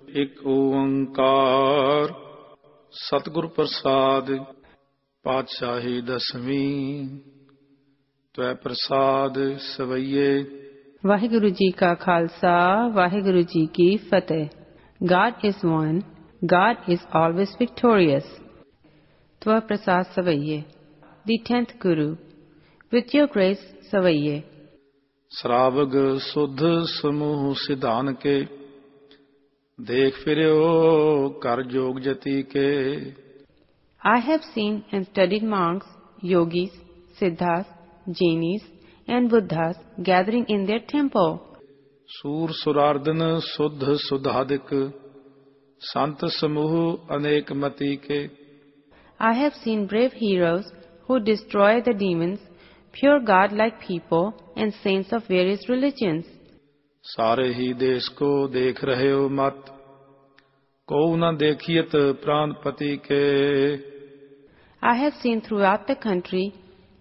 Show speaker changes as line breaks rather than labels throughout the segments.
ਇੱਕ ਓੰਕਾਰ ਸਤਿਗੁਰ ਪ੍ਰਸਾਦ ਪਾਤਸ਼ਾਹੀ ਦਸਵੀਂ ਤਵੈ ਪ੍ਰਸਾਦ ਸਵਈਏ
ਵਾਹਿਗੁਰੂ ਜੀ ਕਾ ਖਾਲਸਾ ਵਾਹਿਗੁਰੂ ਜੀ ਕੀ ਫਤਿਹ God is one God is always victorious Tva Prasad Savaiye The tenth Guru With your grace Savaiye
ਸਰਾਵਗ ਸੁਧ ਸਮੂਹ ਸਿਧਾਨ ਕੇ देख फिर कर योग जति के।
I have seen and studied monks yogis siddhas Jainis and Buddhas gathering in their temple
सूर सुरार्दन शुद्ध सुधादिक संत समूह अनेक मति के
I have seen brave heroes who destroy the demons pure God like people and saints of various religions
सारे ही देश को देख रहे हो मत। को न देखियत प्राणपति के।
I have seen throughout the country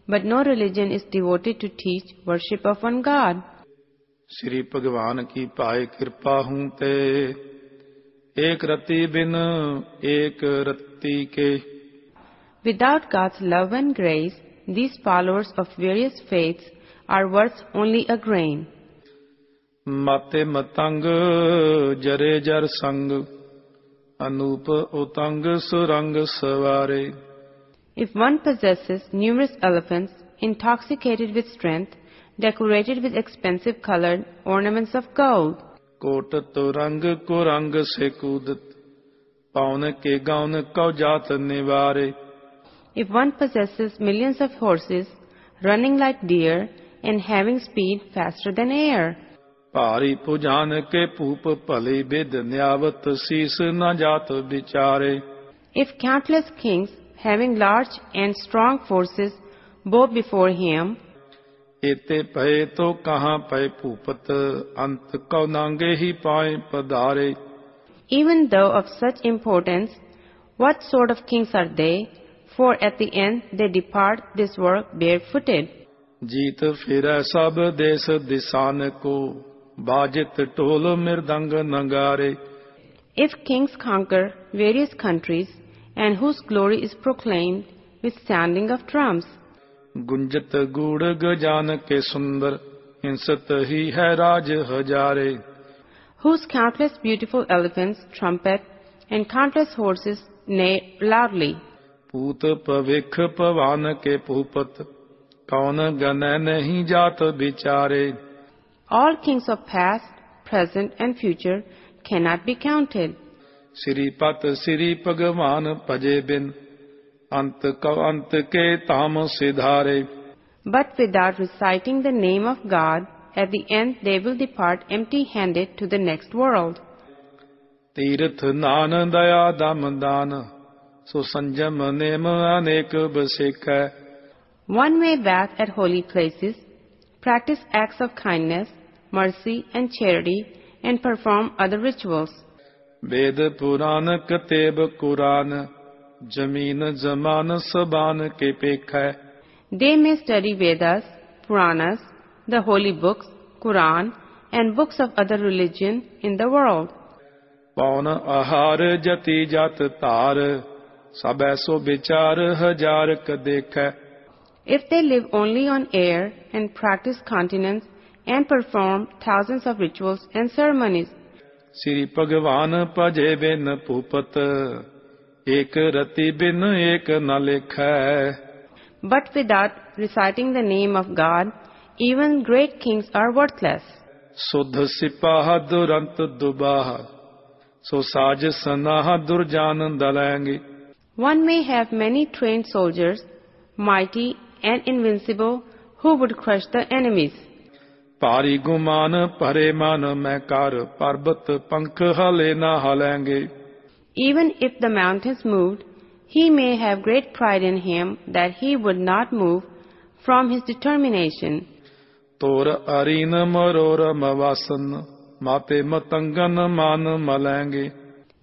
but no religion is devoted to teach worship of one God
Shri भगवान की पाए कृपा हूँ ते। एक रति बिन एक रति के।
Without God's love and grace these followers of various faiths are worth only a grain
माते मतंग जरे जर संग अनूप उतंग सुरंग सवारे
if one possesses numerous elephants intoxicated with strength decorated with expensive coloured ornaments of gold
coat तो रंग को रंग से कूदत पौन के गाउन कौ जात निवारे
if one possesses millions of horses running like deer and having speed faster than air
ਭਾਰੀ ਪੁਜਾਨ ਕੇ ਭੂਪ ਭਲੇ ਵਿਦ ਨਿਆਵਤ ਸੀਸ ਨ ਜਾਤ ਵਿਚਾਰੇ
if countless kings, having large and strong forces, bow before him,
ਇਤੇ ਪਏ ਤੋ ਕਹਾਂ ਪਏ ਭੂਪਤ ਅੰਤ ਕਉ ਨਾਂਗੇ ਹੀ ਪਾਏ ਪਧਾਰੇ
even though of such importance, what sort of kings are they? For at the end they depart this world barefooted.
ਜੀਤ ਫਿਰੈ ਸਭ ਦੇਸ ਦਿਸਾਨ ਕੋ Bajit tol mirdang nagare.
If kings conquer various countries and whose glory is proclaimed with sounding of drums.
गुंजत गुड़ गजान के सुंदर हिंसत ही है राज Hazare
Whose countless beautiful elephants trumpet and countless horses neigh loudly.
पूत पविख पवान के भूपत कौन गण नहीं जात बिचारे
all kings of past, present, and future cannot be counted.
Sri Sri Pagavan Pajebin
But without reciting the name of God, at the end they will depart empty handed to the next world. One may bath at holy places, practice acts of kindness, mercy and charity and perform other rituals.
Veda Purana कतेब Quran जमीन जमान सबान के पेख
They may study Vedas, Puranas, the holy books, Quran and books of other religion in the world.
पौन आहार जति जात तार सब ऐसो विचार हजार क देख
If they live only on air and practice continence and perform thousands of rituals and ceremonies.
Sri Bhagavan Paje Pupat Ek Rati Bin Ek
But without reciting the name of God, even great kings are worthless.
Sudha Sipaha Durant Dubaha So Saj Sanaha
One may have many trained soldiers, mighty and invincible, who would crush the enemies.
ਭਾਰੀ ਗੁਮਾਨ ਭਰੇ ਮਨ ਮੈਂ ਕਰ ਪਰਬਤ ਪੰਖ ਹਲੇ ਨਾ ਹਲੈਂਗੇ
Even if the mountains moved, he may have great pride in him that he would not move from his determination.
ਤੋਰ arene ਮਰੋਰ ਮਵਾਸਨ ਮਾਤੇ ਮਤੰਗਨ Mann ਮਲੈਂਗੇ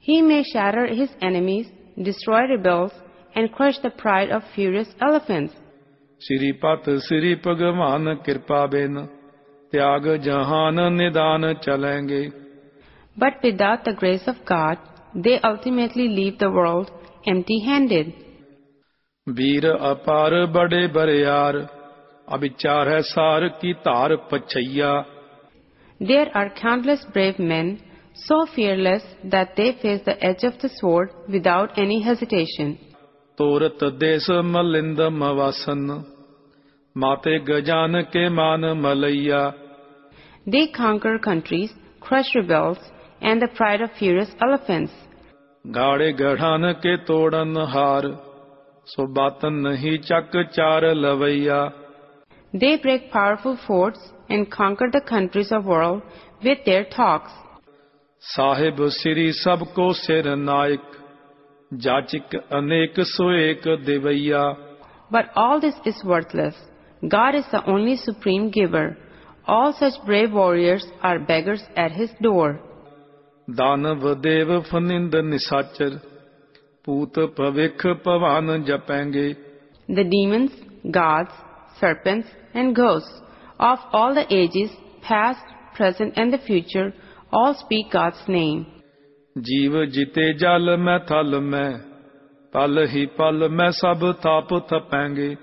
He may shatter his enemies, destroy rebels, and crush the pride of furious elephants.
ਸ੍ਰੀ ਪਤ ਸ੍ਰੀ ਭਗਵਾਨ ਕਿਰਪਾ ਬਿਨ त्याग जहान निदान चलेंगे।
But without the grace of God they ultimately leave the world empty handed
वीर अपार बड़े बरियार अभिचार है सार की तार पछैया।
There are countless brave men so fearless that they face the edge of the sword without any hesitation
तोरत देश मलिंद मवासन माते गजान के मान Malaiya.
They conquer countries, crush rebels, and the pride of furious elephants.
ਗਾੜੇ ਗੜਾਨ ਕੇ ਤੋੜਨ ਹਾਰ ਸੋ ਬਾਤਨ ਨਹੀਂ ਚੱਕ ਚਾਰ ਲਵਈਆ
They break powerful forts and conquer the countries of world with their talks.
ਸਾਹਿਬ ਸ੍ਰੀ ਸਭ ਕੋ ਸਿਰ ਨਾਇਕ ਜਾਚਿਕ ਅਨੇਕ ਸੋ ਏਕ ਦਿਵਈਆ
But all this is worthless. God is the only supreme giver. All such brave warriors are beggars at his door.
Danav Dev ਫਨਿੰਦ ਨਿਸਾਚਰ ਪੂਤ ਭਵਿਖ ਭਵਾਨ ਜਪੈਂਗੇ
The demons, gods, serpents, and ghosts of all the ages, past, present, and the future, all speak God's name.
ਜੀਵ ਜਿਤੇ ਜਲ ਮੈਂ ਥਲ ਮੈਂ ਪਲ ਹੀ ਪਲ ਮੈਂ ਸਭ ਥਾਪ ਥਪੈਂਗੇ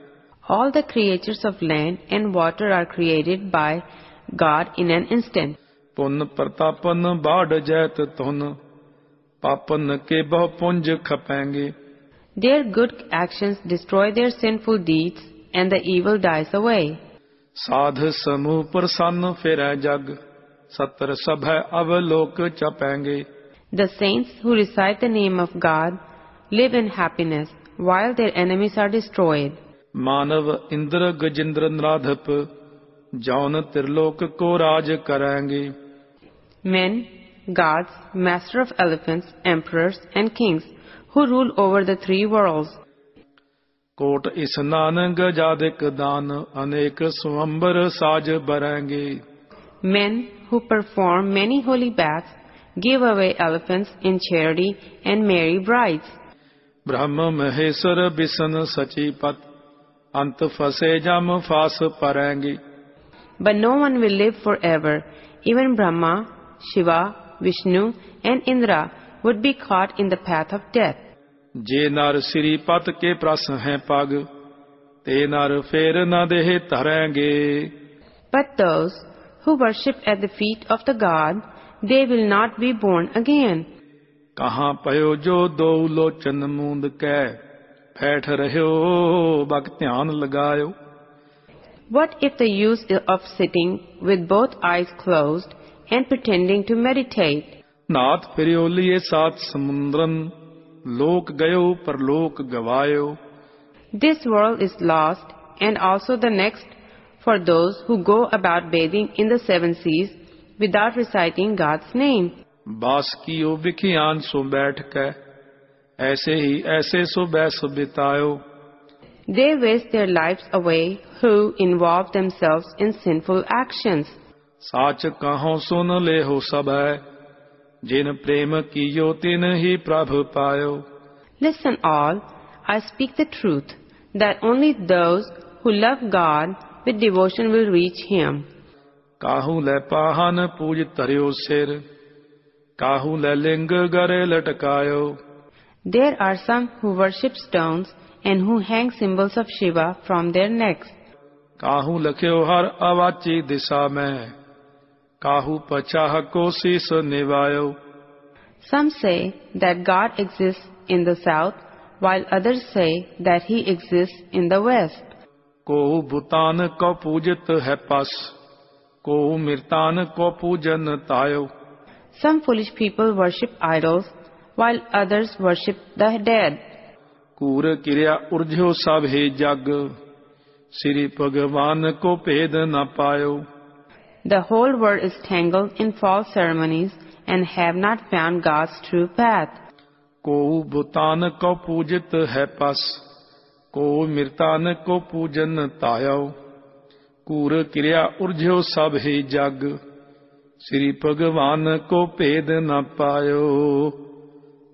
all the creatures of land and water are created by God in an instant. Their good actions destroy their sinful deeds and the evil dies away. The saints who recite the name of God live in happiness while their enemies are destroyed.
मानव इंद्र गजेंद्र नाधप जौन त्रिलोक को राज करेंगे
men guard master of elephants emperors and kings who rule over the three world
कोट इस नानंग जादिक दान अनेक स्वंबर साज
बरेंगे men who perform many holy bath give away elephants in charity and marry
brides Brahma Maheshwar Vishnu Sachipati ਅੰਤ ਫਸੇ ਜਮ ਫਾਸ ਪਰਾਂਗੇ
But no one will live forever. Even Brahma, Shiva, Vishnu, and Indra would be caught in the path of death.
ਜੇ ਨਰ ਸ੍ਰੀ ਪਤ ਕੇ ਪ੍ਰਸ ਹੈ ਪਗ ਤੇ ਨਰ ਫੇਰ ਨ ਦੇਹ ਧਰਾਂਗੇ
But those who worship at the feet of the God, they will not be born again.
ਕਹਾਂ ਪਇਓ ਜੋ ਦੋ ਲੋਚਨ ਮੂੰਦ ਕੈ बैठ रहो ध्यान लगायो
What if the use of sitting with both eyes closed and pretending to meditate?
नाथ सात समुद्रन लोक गयो पर लोक गवायो
This world is lost and also the next for those who go about bathing in the seven seas without reciting God's name.
बास की ओ बिखियान सो बैठ के ऐसे ही ऐसे सुब ऐसु बितायो।
They waste their life away who involve themselves in sinful action
साच कहो सुन ले हो सब है जिन प्रेम की यो तिन ही प्रभु पायो।
Listen all I speak the truth that only those who love God with devotion will reach him
काहू ले पाहन पूज तरियो सिर काहू ले लिंग गरे लटकायो।
There are some who worship stones and who hang symbols of Shiva from their necks.
काहू लख्यो हर अवाची दिशा में काहू पचाह कोशिश निवायो
Some say that God exists in the south while others say that he exists in the west.
कोहू भूतान को पूजित है पास कोहू मृतान को पूजन तायो
Some foolish people worship idols while others worship the dead.
कूर किरिया उर्जो सभे जग श्री भगवान को भेद न पायो
The whole world is tangled in false ceremonies and have not found God's true path.
को भूतान को पूजित है पस को मृतान को पूजन तायो कूर क्रिया उर्जो सभे जग श्री भगवान को भेद न पायो